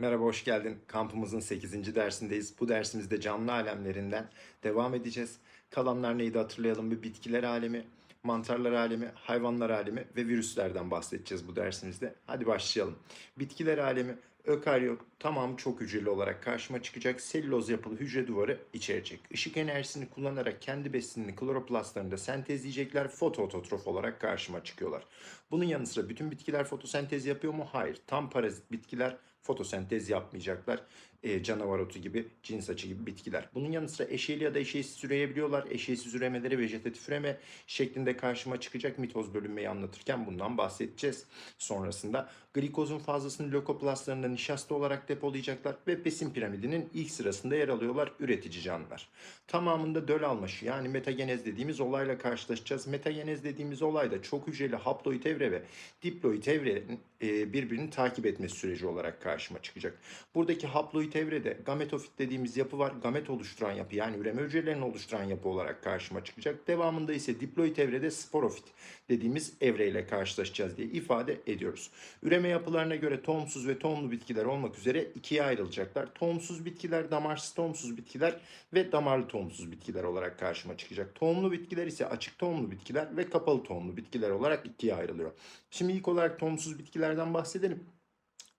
Merhaba, hoş geldin. Kampımızın 8. dersindeyiz. Bu dersimizde canlı alemlerinden devam edeceğiz. Kalanlar neydi hatırlayalım. Bir bitkiler alemi, mantarlar alemi, hayvanlar alemi ve virüslerden bahsedeceğiz bu dersimizde. Hadi başlayalım. Bitkiler alemi, ökaryot, tamam çok hücreli olarak karşıma çıkacak. Selüloz yapılı hücre duvarı içerecek. Işık enerjisini kullanarak kendi besinini kloroplastlarında sentezleyecekler. Fotoototrof olarak karşıma çıkıyorlar. Bunun yanı sıra bütün bitkiler fotosentez yapıyor mu? Hayır. Tam parazit bitkiler fotosentez yapmayacaklar. E, canavar otu gibi, cins açı gibi bitkiler. Bunun yanı sıra eşeğli ya da eşeğsiz üreyebiliyorlar. Eşeğsiz üremeleri vejetatif üreme şeklinde karşıma çıkacak mitoz bölünmeyi anlatırken bundan bahsedeceğiz. Sonrasında glikozun fazlasını lökoplastlarında nişasta olarak depolayacaklar ve besin piramidinin ilk sırasında yer alıyorlar üretici canlılar. Tamamında döl alması yani metagenez dediğimiz olayla karşılaşacağız. Metagenez dediğimiz olayda çok hücreli haploid evre ve diploid evrenin e, birbirini takip etmesi süreci olarak karşıma çıkacak. Buradaki haploid evrede gametofit dediğimiz yapı var. Gamet oluşturan yapı yani üreme hücrelerini oluşturan yapı olarak karşıma çıkacak. Devamında ise diploid evrede sporofit dediğimiz evreyle karşılaşacağız diye ifade ediyoruz. Üreme yapılarına göre tohumsuz ve tohumlu bitkiler olmak üzere ikiye ayrılacaklar. Tohumsuz bitkiler, damarsız tohumsuz bitkiler ve damarlı tohumsuz bitkiler olarak karşıma çıkacak. Tohumlu bitkiler ise açık tohumlu bitkiler ve kapalı tohumlu bitkiler olarak ikiye ayrılıyor. Şimdi ilk olarak tohumsuz bitkilerden bahsedelim.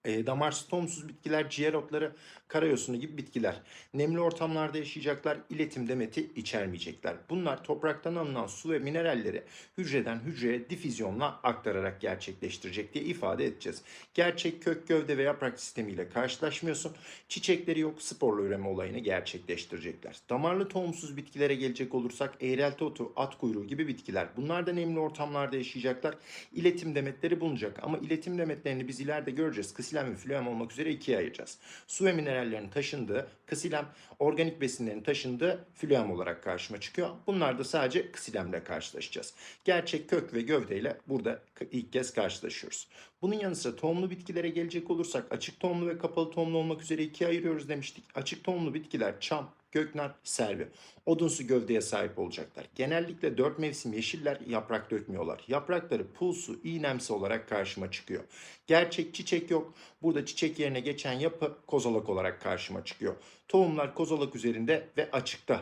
E, damarsız tohumsuz bitkiler, ciğer otları, karayosunu gibi bitkiler. Nemli ortamlarda yaşayacaklar, iletim demeti içermeyecekler. Bunlar topraktan alınan su ve mineralleri hücreden hücreye difüzyonla aktararak gerçekleştirecek diye ifade edeceğiz. Gerçek kök, gövde ve yaprak sistemiyle karşılaşmıyorsun. Çiçekleri yok, sporlu üreme olayını gerçekleştirecekler. Damarlı tohumsuz bitkilere gelecek olursak eğrelti otu, at kuyruğu gibi bitkiler. Bunlar da nemli ortamlarda yaşayacaklar. İletim demetleri bulunacak ama iletim demetlerini biz ileride göreceğiz. Ksilem ve flüem olmak üzere ikiye ayıracağız. Su ve minerallerin taşındığı ksilem, organik besinlerin taşındığı flüem olarak karşıma çıkıyor. Bunlar da sadece ksilemle karşılaşacağız. Gerçek kök ve gövdeyle burada ilk kez karşılaşıyoruz. Bunun yanı sıra tohumlu bitkilere gelecek olursak açık tohumlu ve kapalı tohumlu olmak üzere ikiye ayırıyoruz demiştik. Açık tohumlu bitkiler çam, göknar, servi. Odunsu gövdeye sahip olacaklar. Genellikle dört mevsim yeşiller yaprak dökmüyorlar. Yaprakları pulsu, iğnemsi olarak karşıma çıkıyor. Gerçek çiçek yok. Burada çiçek yerine geçen yapı kozalak olarak karşıma çıkıyor. Tohumlar kozalak üzerinde ve açıkta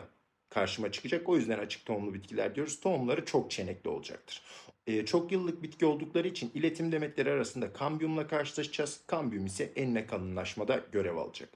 karşıma çıkacak. O yüzden açık tohumlu bitkiler diyoruz. Tohumları çok çenekli olacaktır. Ee, çok yıllık bitki oldukları için iletim demetleri arasında kambiyumla karşılaşacağız. Kambiyum ise enine kalınlaşmada görev alacak.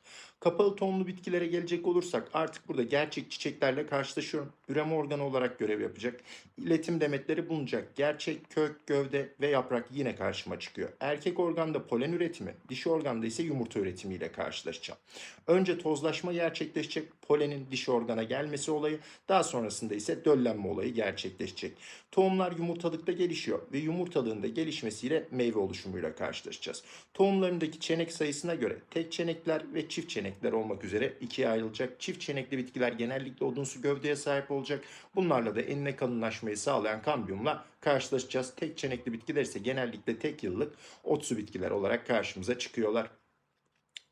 Kapalı tohumlu bitkilere gelecek olursak artık burada gerçek çiçeklerle karşılaşıyorum. Üreme organı olarak görev yapacak. İletim demetleri bulunacak. Gerçek kök, gövde ve yaprak yine karşıma çıkıyor. Erkek organda polen üretimi, dişi organda ise yumurta üretimiyle karşılaşacağım. Önce tozlaşma gerçekleşecek. Polenin dişi organa gelmesi olayı. Daha sonrasında ise döllenme olayı gerçekleşecek. Tohumlar yumurtalıkta gelişiyor ve yumurtalığında gelişmesiyle meyve oluşumuyla karşılaşacağız. Tohumlarındaki çenek sayısına göre tek çenekler ve çift çenekler olmak üzere ikiye ayrılacak. Çift çenekli bitkiler genellikle odunsu gövdeye sahip olacak. Bunlarla da enine kalınlaşmayı sağlayan kambiyumla karşılaşacağız. Tek çenekli bitkiler ise genellikle tek yıllık otsu bitkiler olarak karşımıza çıkıyorlar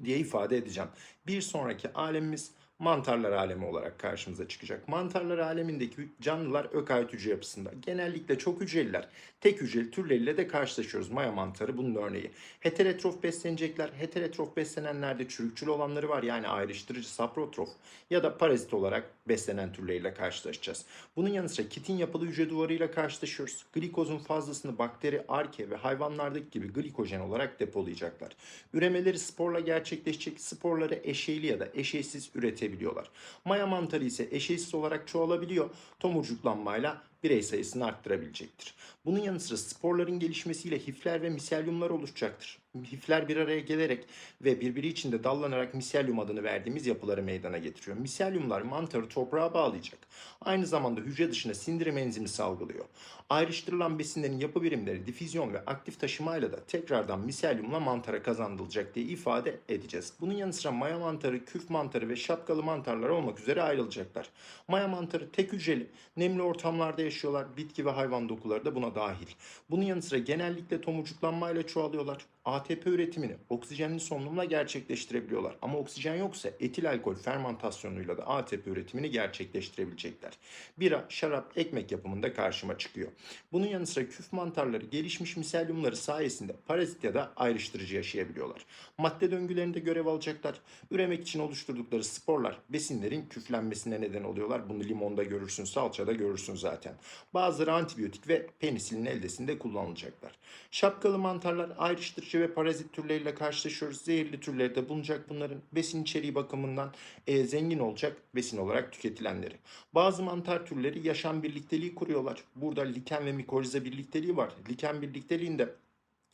diye ifade edeceğim. Bir sonraki alemimiz mantarlar alemi olarak karşımıza çıkacak. Mantarlar alemindeki canlılar ökaryot hücre yapısında. Genellikle çok hücreliler. Tek hücreli türleriyle de karşılaşıyoruz. Maya mantarı bunun örneği. Heterotrof beslenecekler. Heterotrof beslenenlerde çürükçül olanları var. Yani ayrıştırıcı saprotrof ya da parazit olarak beslenen türleriyle karşılaşacağız. Bunun yanı sıra kitin yapılı hücre duvarıyla karşılaşıyoruz. Glikozun fazlasını bakteri, arke ve hayvanlardaki gibi glikojen olarak depolayacaklar. Üremeleri sporla gerçekleşecek. Sporları eşeğli ya da eşeğsiz üretebiliyorlar. Maya mantarı ise eşeğsiz olarak çoğalabiliyor. Tomurcuklanmayla birey sayısını arttırabilecektir. Bunun yanı sıra sporların gelişmesiyle hifler ve miselyumlar oluşacaktır. Hifler bir araya gelerek ve birbiri içinde dallanarak miselyum adını verdiğimiz yapıları meydana getiriyor. Miselyumlar mantarı toprağa bağlayacak. Aynı zamanda hücre dışına sindirim enzimi salgılıyor. Ayrıştırılan besinlerin yapı birimleri difüzyon ve aktif taşımayla da tekrardan miselyumla mantara kazandırılacak diye ifade edeceğiz. Bunun yanı sıra maya mantarı, küf mantarı ve şapkalı mantarlar olmak üzere ayrılacaklar. Maya mantarı tek hücreli, nemli ortamlarda yaşıyorlar. Bitki ve hayvan dokuları da buna dahil. Bunun yanı sıra genellikle tomurcuklanmayla çoğalıyorlar. ATP üretimini oksijenli solunumla gerçekleştirebiliyorlar. Ama oksijen yoksa etil alkol fermentasyonuyla da ATP üretimini gerçekleştirebilecekler. Bira, şarap, ekmek yapımında karşıma çıkıyor. Bunun yanı sıra küf mantarları gelişmiş miselyumları sayesinde parazit ya da ayrıştırıcı yaşayabiliyorlar. Madde döngülerinde görev alacaklar. Üremek için oluşturdukları sporlar besinlerin küflenmesine neden oluyorlar. Bunu limonda görürsün, salçada görürsün zaten. Bazıları antibiyotik ve penisilin eldesinde kullanılacaklar. Şapkalı mantarlar ayrıştırıcı ve parazit türleriyle karşılaşıyoruz. Zehirli türleri de bulunacak bunların. Besin içeriği bakımından e, zengin olacak besin olarak tüketilenleri. Bazı mantar türleri yaşam birlikteliği kuruyorlar. Burada liken ve mikoriza birlikteliği var. Liken birlikteliğinde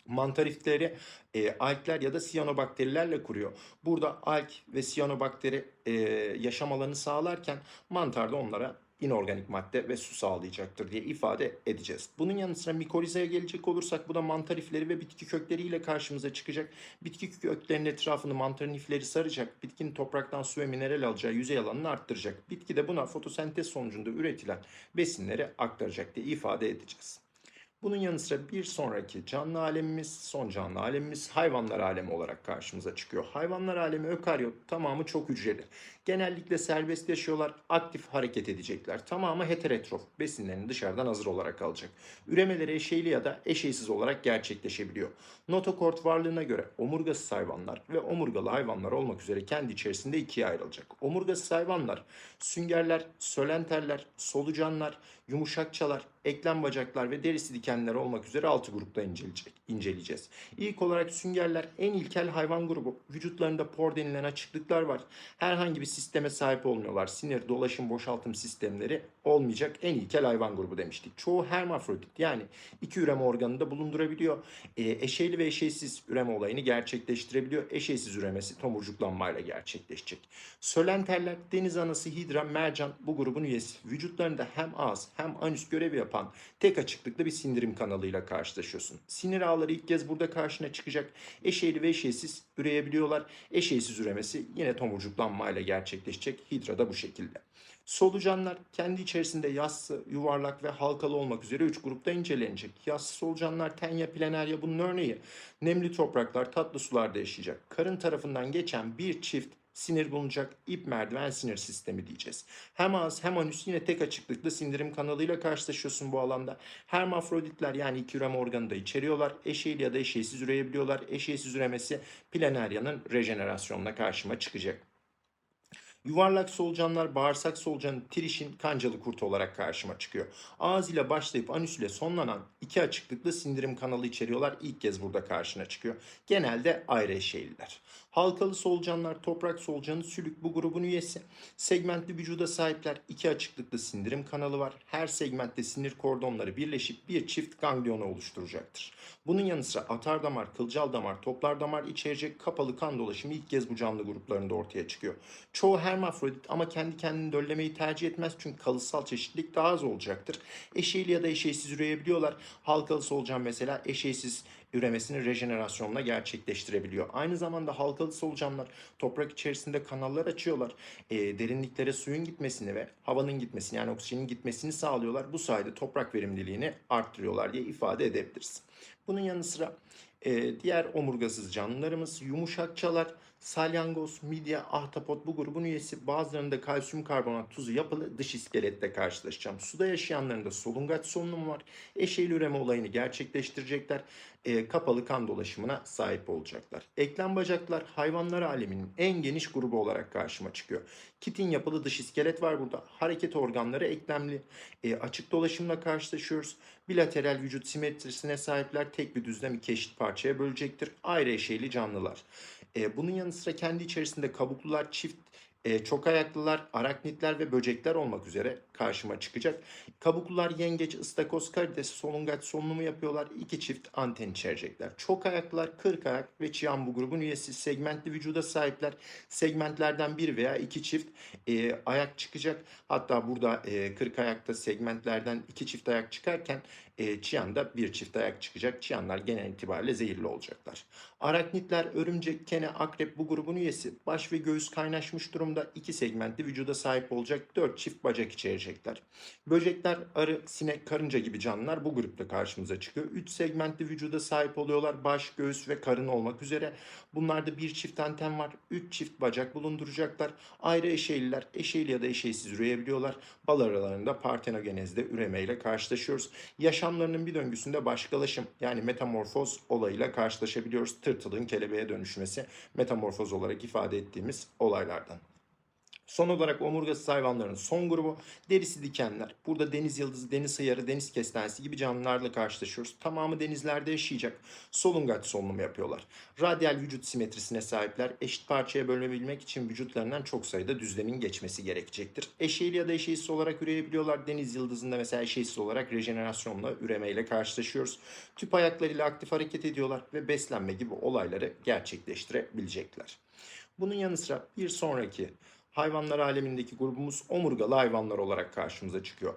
mantarifleri e, alkler ya da siyanobakterilerle kuruyor. Burada alk ve siyanobakteri e, yaşam alanı sağlarken mantar da onlara inorganik madde ve su sağlayacaktır diye ifade edeceğiz. Bunun yanı sıra mikorizaya gelecek olursak bu da mantar ifleri ve bitki kökleriyle karşımıza çıkacak. Bitki köklerinin etrafını mantarın ifleri saracak. Bitkinin topraktan su ve mineral alacağı yüzey alanını arttıracak. Bitki de buna fotosentez sonucunda üretilen besinleri aktaracak diye ifade edeceğiz. Bunun yanı sıra bir sonraki canlı alemimiz, son canlı alemimiz hayvanlar alemi olarak karşımıza çıkıyor. Hayvanlar alemi ökaryot tamamı çok hücreli. Genellikle serbest yaşıyorlar, aktif hareket edecekler. Tamamı heterotrof, besinlerini dışarıdan hazır olarak alacak. Üremeleri eşeyli ya da eşeysiz olarak gerçekleşebiliyor. Notokort varlığına göre omurgasız hayvanlar ve omurgalı hayvanlar olmak üzere kendi içerisinde ikiye ayrılacak. Omurgasız hayvanlar süngerler, sölenterler, solucanlar, yumuşakçalar, eklem bacaklar ve derisi dikenler olmak üzere altı grupta inceleyecek, inceleyeceğiz. İlk olarak süngerler en ilkel hayvan grubu. Vücutlarında por denilen açıklıklar var. Herhangi bir sisteme sahip olmuyorlar. Sinir, dolaşım, boşaltım sistemleri olmayacak en ilkel hayvan grubu demiştik. Çoğu hermafrodit yani iki üreme organında bulundurabiliyor. E, eşeyli ve eşeysiz üreme olayını gerçekleştirebiliyor. Eşeysiz üremesi tomurcuklanmayla gerçekleşecek. Sölenterler, deniz anası, hidra, mercan bu grubun üyesi. Vücutlarında hem ağız hem anüs görevi yapan tek açıklıklı bir sindirim kanalıyla karşılaşıyorsun. Sinir ağları ilk kez burada karşına çıkacak. Eşeyli ve eşeysiz üreyebiliyorlar. Eşeysiz üremesi yine tomurcuklanmayla gerçekleşecek. Hidra da bu şekilde. Solucanlar kendi içerisinde yassı, yuvarlak ve halkalı olmak üzere 3 grupta incelenecek. Yassı solucanlar tenya plenerya bunun örneği. Nemli topraklar, tatlı sularda yaşayacak. Karın tarafından geçen bir çift sinir bulunacak ip merdiven sinir sistemi diyeceğiz. Hem ağız hem anüs yine tek açıklıklı sindirim kanalıyla karşılaşıyorsun bu alanda. Hermafroditler yani iki üreme organı da içeriyorlar. Eşeyli ya da eşeysiz üreyebiliyorlar. Eşeysiz üremesi planeryanın rejenerasyonuna karşıma çıkacak. Yuvarlak solucanlar bağırsak solucanı trişin kancalı kurt olarak karşıma çıkıyor. Ağız ile başlayıp anüs ile sonlanan iki açıklıklı sindirim kanalı içeriyorlar. İlk kez burada karşına çıkıyor. Genelde ayrı eşeğliler. Halkalı solucanlar toprak solucanı sülük bu grubun üyesi. Segmentli vücuda sahipler. iki açıklıklı sindirim kanalı var. Her segmentte sinir kordonları birleşip bir çift ganglionu oluşturacaktır. Bunun yanı sıra atar damar, kılcal damar, toplar damar içerecek kapalı kan dolaşımı ilk kez bu canlı gruplarında ortaya çıkıyor. Çoğu hermafrodit ama kendi kendini döllemeyi tercih etmez çünkü kalıtsal çeşitlilik daha az olacaktır. Eşeyli ya da eşeysiz üreyebiliyorlar. Halkalı solucan mesela eşeysiz üremesini rejenerasyonla gerçekleştirebiliyor. Aynı zamanda halkalı solucanlar toprak içerisinde kanallar açıyorlar. E, derinliklere suyun gitmesini ve havanın gitmesini yani oksijenin gitmesini sağlıyorlar. Bu sayede toprak verimliliğini arttırıyorlar diye ifade edebiliriz. Bunun yanı sıra e, diğer omurgasız canlılarımız yumuşakçalar, salyangoz, midye, ahtapot bu grubun üyesi. Bazılarında kalsiyum karbonat tuzu yapılı dış iskelette karşılaşacağım. Suda yaşayanlarında solungaç solunumu var. Eşeğli üreme olayını gerçekleştirecekler. E, kapalı kan dolaşımına sahip olacaklar. Eklem bacaklar hayvanlar aleminin en geniş grubu olarak karşıma çıkıyor. Kitin yapılı dış iskelet var burada. Hareket organları eklemli. E, açık dolaşımla karşılaşıyoruz. Bilateral vücut simetrisine sahipler. Tek bir düzlem iki eşit parçaya bölecektir. Ayrı eşeyli canlılar. E, bunun yanı sıra kendi içerisinde kabuklular, çift e, çok ayaklılar, araknitler ve böcekler olmak üzere karşıma çıkacak. Kabuklular yengeç, ıstakoz, karides, solungaç solunumu yapıyorlar. İki çift anten içerecekler. Çok ayaklılar, kırk ayak ve çiyan bu grubun üyesi segmentli vücuda sahipler. Segmentlerden bir veya iki çift e, ayak çıkacak. Hatta burada e, kırk ayakta segmentlerden iki çift ayak çıkarken e, çiyanda bir çift ayak çıkacak. Çiyanlar genel itibariyle zehirli olacaklar. Araknitler, örümcek, kene, akrep bu grubun üyesi. Baş ve göğüs kaynaşmış durumda. İki segmentli vücuda sahip olacak 4 çift bacak içerecekler. Böcekler, arı, sinek, karınca gibi canlılar bu grupta karşımıza çıkıyor. 3 segmentli vücuda sahip oluyorlar. Baş, göğüs ve karın olmak üzere. Bunlarda bir çift anten var. 3 çift bacak bulunduracaklar. Ayrı eşeyliler, eşeyli ya da eşeysiz üreyebiliyorlar. Bal aralarında partenogenezde üremeyle karşılaşıyoruz. Yaşamlarının bir döngüsünde başkalaşım yani metamorfoz olayıyla karşılaşabiliyoruz. Tırtılın kelebeğe dönüşmesi metamorfoz olarak ifade ettiğimiz olaylardan. Son olarak omurgasız hayvanların son grubu derisi dikenler. Burada deniz yıldızı, deniz hıyarı, deniz kestanesi gibi canlılarla karşılaşıyoruz. Tamamı denizlerde yaşayacak. Solungaç solunumu yapıyorlar. Radyal vücut simetrisine sahipler. Eşit parçaya bölünebilmek için vücutlarından çok sayıda düzlemin geçmesi gerekecektir. Eşeğli ya da eşeğsiz olarak üreyebiliyorlar. Deniz yıldızında mesela eşeğsiz olarak rejenerasyonla üremeyle karşılaşıyoruz. Tüp ayaklarıyla aktif hareket ediyorlar ve beslenme gibi olayları gerçekleştirebilecekler. Bunun yanı sıra bir sonraki hayvanlar alemindeki grubumuz omurgalı hayvanlar olarak karşımıza çıkıyor.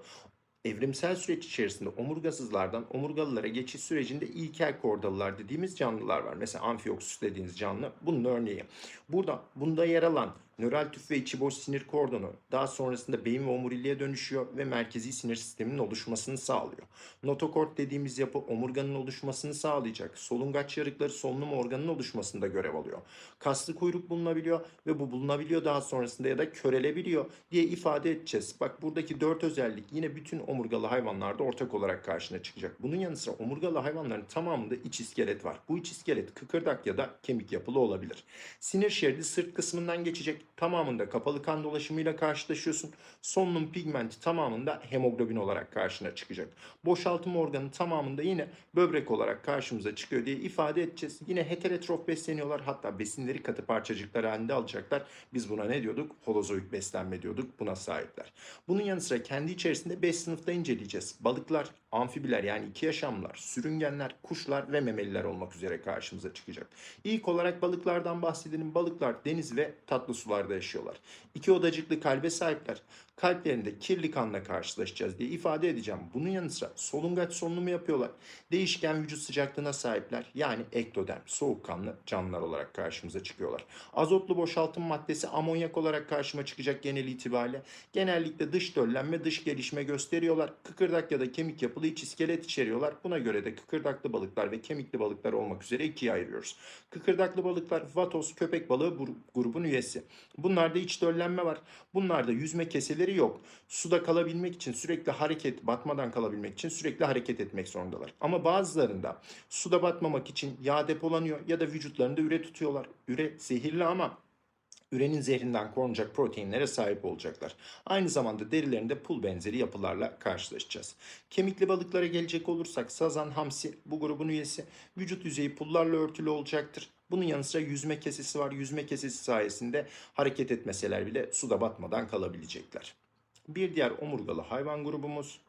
Evrimsel süreç içerisinde omurgasızlardan omurgalılara geçiş sürecinde ilkel kordalılar dediğimiz canlılar var. Mesela amfioxus dediğiniz canlı bunun örneği. Burada bunda yer alan nöral tüp ve içi boş sinir kordonu daha sonrasında beyin ve omuriliğe dönüşüyor ve merkezi sinir sisteminin oluşmasını sağlıyor. Notokort dediğimiz yapı omurganın oluşmasını sağlayacak. Solungaç yarıkları solunum organının oluşmasında görev alıyor. Kaslı kuyruk bulunabiliyor ve bu bulunabiliyor daha sonrasında ya da körelebiliyor diye ifade edeceğiz. Bak buradaki dört özellik yine bütün omurgalı hayvanlarda ortak olarak karşına çıkacak. Bunun yanı sıra omurgalı hayvanların tamamında iç iskelet var. Bu iç iskelet kıkırdak ya da kemik yapılı olabilir. Sinir şeridi sırt kısmından geçecek. Tamamında kapalı kan dolaşımıyla karşılaşıyorsun. Solunum pigmenti tamamında hemoglobin olarak karşına çıkacak. Boşaltım organı tamamında yine böbrek olarak karşımıza çıkıyor diye ifade edeceğiz. Yine heterotrof besleniyorlar. Hatta besinleri katı parçacıklar halinde alacaklar. Biz buna ne diyorduk? Holozoik beslenme diyorduk. Buna sahipler. Bunun yanı sıra kendi içerisinde 5 sınıfta inceleyeceğiz. Balıklar, amfibiler yani iki yaşamlar, sürüngenler, kuşlar ve memeliler olmak üzere karşımıza çıkacak. İlk olarak balıklardan bahsedelim. Balıklar deniz ve tatlı sularda yaşıyorlar. İki odacıklı kalbe sahipler. Kalplerinde kirli kanla karşılaşacağız diye ifade edeceğim. Bunun yanı sıra solungaç solunumu yapıyorlar. Değişken vücut sıcaklığına sahipler. Yani ektoderm, soğukkanlı canlılar olarak karşımıza çıkıyorlar. Azotlu boşaltım maddesi amonyak olarak karşıma çıkacak genel itibariyle. Genellikle dış döllenme, dış gelişme gösteriyorlar. Kıkırdak ya da kemik yapılı iç iskelet içeriyorlar. Buna göre de kıkırdaklı balıklar ve kemikli balıklar olmak üzere ikiye ayırıyoruz. Kıkırdaklı balıklar vatos köpek balığı grubun üyesi. Bunlarda iç döllenme var. Bunlarda yüzme keseleri yok. Suda kalabilmek için sürekli hareket, batmadan kalabilmek için sürekli hareket etmek zorundalar. Ama bazılarında suda batmamak için yağ depolanıyor ya da vücutlarında üre tutuyorlar. Üre zehirli ama ürenin zehrinden korunacak proteinlere sahip olacaklar. Aynı zamanda derilerinde pul benzeri yapılarla karşılaşacağız. Kemikli balıklara gelecek olursak sazan, hamsi bu grubun üyesi. Vücut yüzeyi pullarla örtülü olacaktır. Bunun yanı sıra yüzme kesesi var. Yüzme kesesi sayesinde hareket etmeseler bile suda batmadan kalabilecekler. Bir diğer omurgalı hayvan grubumuz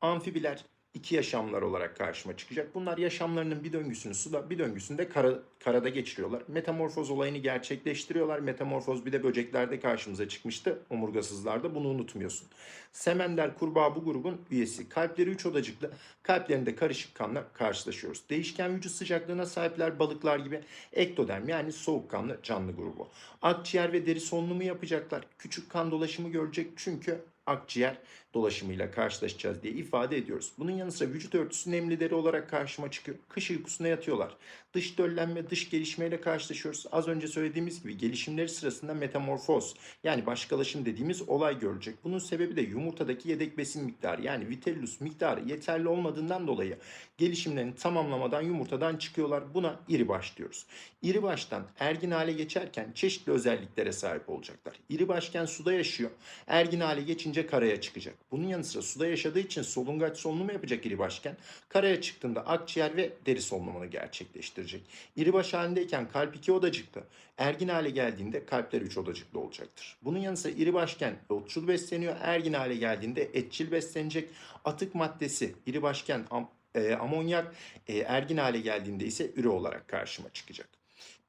amfibiler iki yaşamlar olarak karşıma çıkacak. Bunlar yaşamlarının bir döngüsünü suda bir döngüsünü de kara, karada geçiriyorlar. Metamorfoz olayını gerçekleştiriyorlar. Metamorfoz bir de böceklerde karşımıza çıkmıştı. Omurgasızlarda bunu unutmuyorsun. Semender kurbağa bu grubun üyesi. Kalpleri 3 odacıklı. Kalplerinde karışık kanla karşılaşıyoruz. Değişken vücut sıcaklığına sahipler balıklar gibi ektoderm yani soğukkanlı canlı grubu. Akciğer ve deri solunumu yapacaklar. Küçük kan dolaşımı görecek çünkü akciğer dolaşımıyla karşılaşacağız diye ifade ediyoruz. Bunun yanı sıra vücut örtüsü nemli deri olarak karşıma çıkıyor. Kış uykusuna yatıyorlar. Dış döllenme, dış gelişmeyle karşılaşıyoruz. Az önce söylediğimiz gibi gelişimleri sırasında metamorfoz yani başkalaşım dediğimiz olay görecek. Bunun sebebi de yumurtadaki yedek besin miktarı yani vitellus miktarı yeterli olmadığından dolayı gelişimlerini tamamlamadan yumurtadan çıkıyorlar. Buna iri baş diyoruz. İri baştan ergin hale geçerken çeşitli özelliklere sahip olacaklar. İri başken suda yaşıyor. Ergin hale geçince karaya çıkacak. Bunun yanı sıra suda yaşadığı için solungaç solunumu yapacak iri başken karaya çıktığında akciğer ve deri solunumunu gerçekleştirecek. İri baş halindeyken kalp iki odacıklı. Ergin hale geldiğinde kalpler üç odacıklı olacaktır. Bunun yanı sıra iri başken otçul besleniyor. Ergin hale geldiğinde etçil beslenecek. Atık maddesi iri başken am, e, amonyak e, ergin hale geldiğinde ise üre olarak karşıma çıkacak.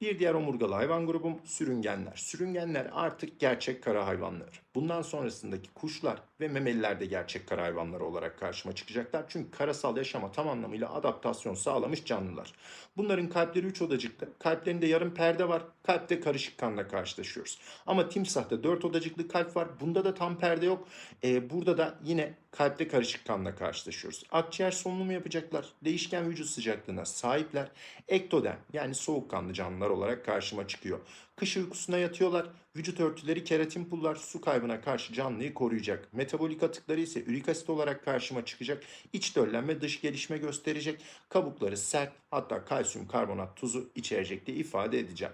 Bir diğer omurgalı hayvan grubum sürüngenler. Sürüngenler artık gerçek kara hayvanları. Bundan sonrasındaki kuşlar ve memeliler de gerçek kara hayvanları olarak karşıma çıkacaklar. Çünkü karasal yaşama tam anlamıyla adaptasyon sağlamış canlılar. Bunların kalpleri üç odacıklı. Kalplerinde yarım perde var. Kalpte karışık kanla karşılaşıyoruz. Ama timsahta dört odacıklı kalp var. Bunda da tam perde yok. Ee, burada da yine kalpte karışık kanla karşılaşıyoruz. Akciğer solunumu yapacaklar. Değişken vücut sıcaklığına sahipler. Ektoderm yani soğukkanlı canlılar olarak karşıma çıkıyor. Kış uykusuna yatıyorlar. Vücut örtüleri keratin pullar su kaybına karşı canlıyı koruyacak. Metabolik atıkları ise ürik asit olarak karşıma çıkacak. İç döllenme dış gelişme gösterecek. Kabukları sert hatta kalsiyum karbonat tuzu içerecek diye ifade edeceğim.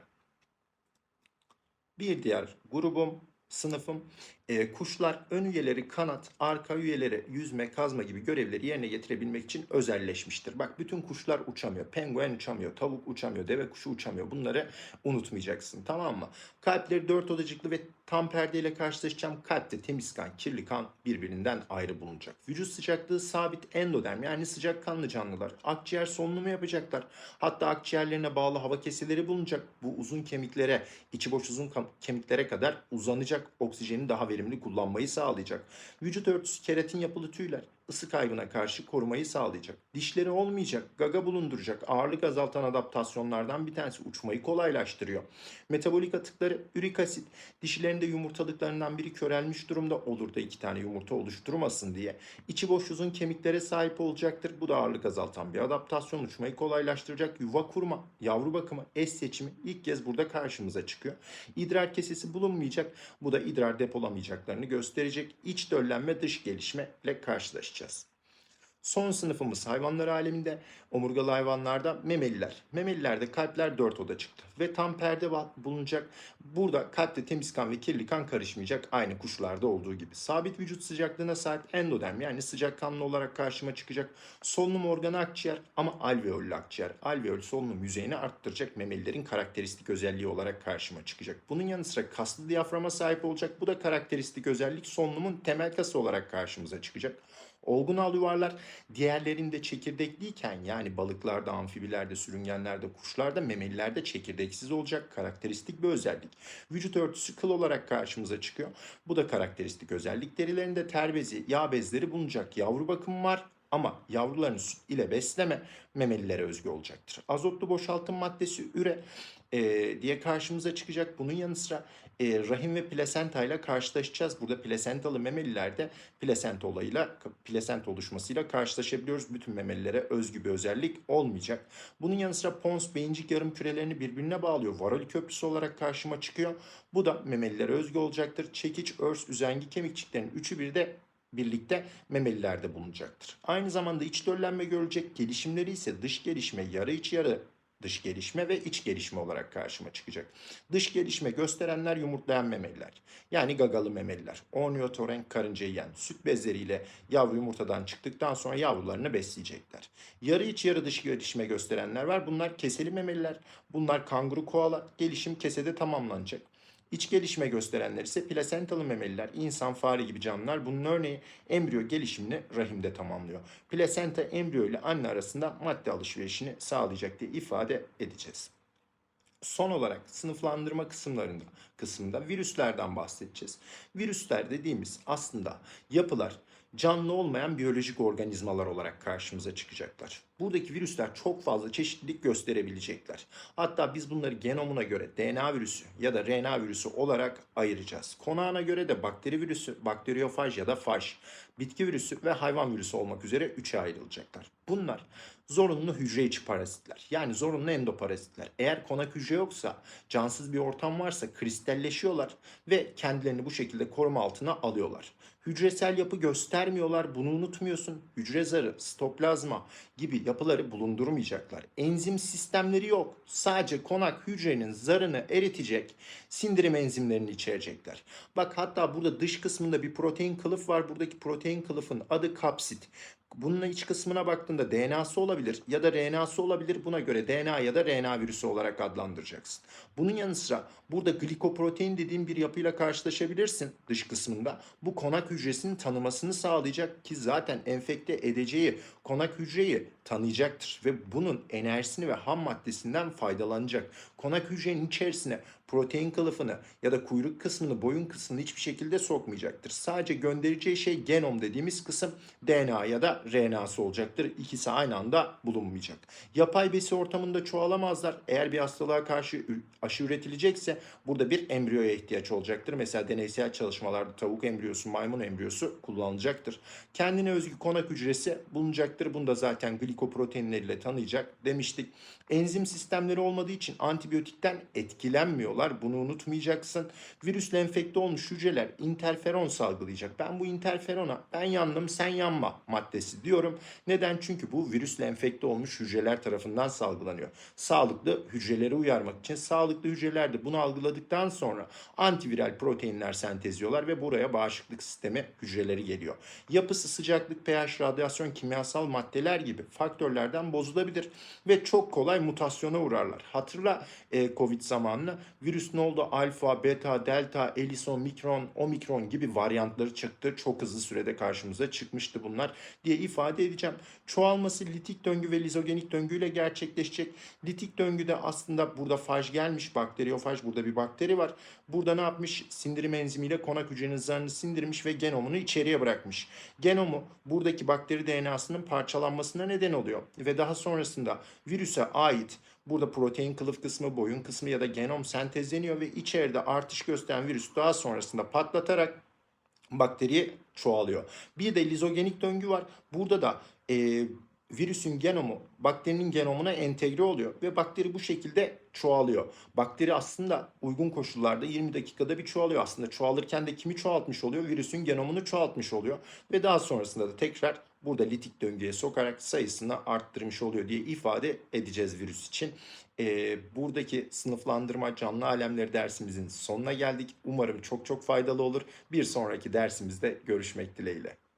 Bir diğer grubum, sınıfım e, kuşlar ön üyeleri kanat, arka üyeleri yüzme, kazma gibi görevleri yerine getirebilmek için özelleşmiştir. Bak bütün kuşlar uçamıyor. Penguen uçamıyor, tavuk uçamıyor, deve kuşu uçamıyor. Bunları unutmayacaksın tamam mı? Kalpleri dört odacıklı ve tam perdeyle karşılaşacağım. Kalpte temiz kan, kirli kan birbirinden ayrı bulunacak. Vücut sıcaklığı sabit endoderm yani sıcak kanlı canlılar. Akciğer solunumu yapacaklar. Hatta akciğerlerine bağlı hava keseleri bulunacak. Bu uzun kemiklere, içi boş uzun kemiklere kadar uzanacak. Oksijeni daha verimli kullanmayı sağlayacak. Vücut örtüsü keratin yapılı tüyler ısı kaybına karşı korumayı sağlayacak. Dişleri olmayacak, gaga bulunduracak. Ağırlık azaltan adaptasyonlardan bir tanesi uçmayı kolaylaştırıyor. Metabolik atıkları ürik asit. Dişilerinde yumurtalıklarından biri körelmiş durumda olur da iki tane yumurta oluşturmasın diye. İçi boş uzun kemiklere sahip olacaktır. Bu da ağırlık azaltan bir adaptasyon uçmayı kolaylaştıracak. Yuva kurma, yavru bakımı, eş seçimi ilk kez burada karşımıza çıkıyor. İdrar kesesi bulunmayacak. Bu da idrar depolamayacaklarını gösterecek. İç döllenme dış gelişmeyle karşılaşacağız. Son sınıfımız hayvanlar aleminde omurgalı hayvanlarda memeliler. Memelilerde kalpler dört oda çıktı ve tam perde bulunacak. Burada kalpte temiz kan ve kirli kan karışmayacak aynı kuşlarda olduğu gibi. Sabit vücut sıcaklığına sahip endoderm yani sıcak kanlı olarak karşıma çıkacak. Solunum organı akciğer ama alveollü akciğer. Alveol solunum yüzeyini arttıracak memelilerin karakteristik özelliği olarak karşıma çıkacak. Bunun yanı sıra kaslı diyaframa sahip olacak. Bu da karakteristik özellik solunumun temel kası olarak karşımıza çıkacak. Olgunal yuvarlar diğerlerinde çekirdekliyken yani balıklarda, amfibilerde, sürüngenlerde, kuşlarda, memelilerde çekirdeksiz olacak karakteristik bir özellik. Vücut örtüsü kıl olarak karşımıza çıkıyor. Bu da karakteristik özellik. Derilerinde ter bezi, yağ bezleri bulunacak. Yavru bakımı var ama yavrularını süt ile besleme memelilere özgü olacaktır. Azotlu boşaltım maddesi üre e, diye karşımıza çıkacak. Bunun yanı sıra e, rahim ve plasenta ile karşılaşacağız. Burada plasentalı memelilerde plasenta olayıyla, plasenta oluşmasıyla karşılaşabiliyoruz. Bütün memelilere özgü bir özellik olmayacak. Bunun yanı sıra pons, beyincik yarım kürelerini birbirine bağlıyor. Varol köprüsü olarak karşıma çıkıyor. Bu da memelilere özgü olacaktır. Çekiç, örs, üzengi kemikçiklerin üçü bir de birlikte memelilerde bulunacaktır. Aynı zamanda iç döllenme görülecek. Gelişimleri ise dış gelişme, yarı iç yarı dış gelişme ve iç gelişme olarak karşıma çıkacak. Dış gelişme gösterenler yumurtlayan memeliler. Yani gagalı memeliler. Ornitorenk karınca yiyen süt bezleriyle yavru yumurtadan çıktıktan sonra yavrularını besleyecekler. Yarı iç yarı dış gelişme gösterenler var. Bunlar keseli memeliler. Bunlar kanguru koala. Gelişim kesede tamamlanacak. İç gelişme gösterenler ise plasentalı memeliler, insan, fare gibi canlılar. Bunun örneği embriyo gelişimini rahimde tamamlıyor. Plasenta embriyo ile anne arasında madde alışverişini sağlayacak diye ifade edeceğiz. Son olarak sınıflandırma kısımlarında kısımda virüslerden bahsedeceğiz. Virüsler dediğimiz aslında yapılar canlı olmayan biyolojik organizmalar olarak karşımıza çıkacaklar. Buradaki virüsler çok fazla çeşitlilik gösterebilecekler. Hatta biz bunları genomuna göre DNA virüsü ya da RNA virüsü olarak ayıracağız. Konağına göre de bakteri virüsü, bakteriyofaj ya da faj, bitki virüsü ve hayvan virüsü olmak üzere üçe ayrılacaklar. Bunlar zorunlu hücre içi parazitler. Yani zorunlu endoparazitler. Eğer konak hücre yoksa, cansız bir ortam varsa kristalleşiyorlar ve kendilerini bu şekilde koruma altına alıyorlar. Hücresel yapı göstermiyorlar. Bunu unutmuyorsun. Hücre zarı, sitoplazma gibi yapıları bulundurmayacaklar. Enzim sistemleri yok. Sadece konak hücrenin zarını eritecek sindirim enzimlerini içerecekler. Bak hatta burada dış kısmında bir protein kılıf var. Buradaki protein kılıfın adı kapsit. Bunun iç kısmına baktığında DNA'sı olabilir ya da RNA'sı olabilir. Buna göre DNA ya da RNA virüsü olarak adlandıracaksın. Bunun yanı sıra burada glikoprotein dediğim bir yapıyla karşılaşabilirsin dış kısmında. Bu konak hücresinin tanımasını sağlayacak ki zaten enfekte edeceği konak hücreyi tanıyacaktır ve bunun enerjisini ve ham maddesinden faydalanacak. Konak hücrenin içerisine protein kılıfını ya da kuyruk kısmını, boyun kısmını hiçbir şekilde sokmayacaktır. Sadece göndereceği şey genom dediğimiz kısım DNA ya da RNA'sı olacaktır. İkisi aynı anda bulunmayacak. Yapay besi ortamında çoğalamazlar. Eğer bir hastalığa karşı aşı üretilecekse burada bir embriyoya ihtiyaç olacaktır. Mesela deneysel çalışmalarda tavuk embriyosu, maymun embriyosu kullanılacaktır. Kendine özgü konak hücresi bulunacaktır. Bunu da zaten glikoproteinleriyle tanıyacak demiştik. Enzim sistemleri olmadığı için antibiyotikten etkilenmiyorlar. Bunu unutmayacaksın. Virüsle enfekte olmuş hücreler interferon salgılayacak. Ben bu interferona ben yandım sen yanma maddesi diyorum. Neden? Çünkü bu virüsle enfekte olmuş hücreler tarafından salgılanıyor. Sağlıklı hücreleri uyarmak için sağlıklı hücreler de bunu algıladıktan sonra antiviral proteinler sentezliyorlar ve buraya bağışıklık sistemi hücreleri geliyor. Yapısı sıcaklık, pH, radyasyon, kimyasal maddeler gibi faktörlerden bozulabilir ve çok kolay mutasyona uğrarlar. Hatırla e, Covid zamanını virüs ne oldu? Alfa, beta, delta, elison, mikron, omikron gibi varyantları çıktı. Çok hızlı sürede karşımıza çıkmıştı bunlar diye ifade edeceğim. Çoğalması litik döngü ve lizogenik döngüyle gerçekleşecek. Litik döngüde aslında burada faj gelmiş, bakteriyofaj burada bir bakteri var. Burada ne yapmış? Sindirim enzimiyle konak hücrenin sindirmiş ve genomunu içeriye bırakmış. Genomu buradaki bakteri DNA'sının parçalanmasına neden oluyor. Ve daha sonrasında virüse ait burada protein kılıf kısmı, boyun kısmı ya da genom sentezleniyor ve içeride artış gösteren virüs daha sonrasında patlatarak bakteri çoğalıyor. Bir de lizogenik döngü var. Burada da e, virüsün genomu bakterinin genomuna entegre oluyor ve bakteri bu şekilde çoğalıyor. Bakteri aslında uygun koşullarda 20 dakikada bir çoğalıyor. Aslında çoğalırken de kimi çoğaltmış oluyor? Virüsün genomunu çoğaltmış oluyor ve daha sonrasında da tekrar burada litik döngüye sokarak sayısını arttırmış oluyor diye ifade edeceğiz virüs için. Ee, buradaki sınıflandırma canlı alemleri dersimizin sonuna geldik. Umarım çok çok faydalı olur. Bir sonraki dersimizde görüşmek dileğiyle.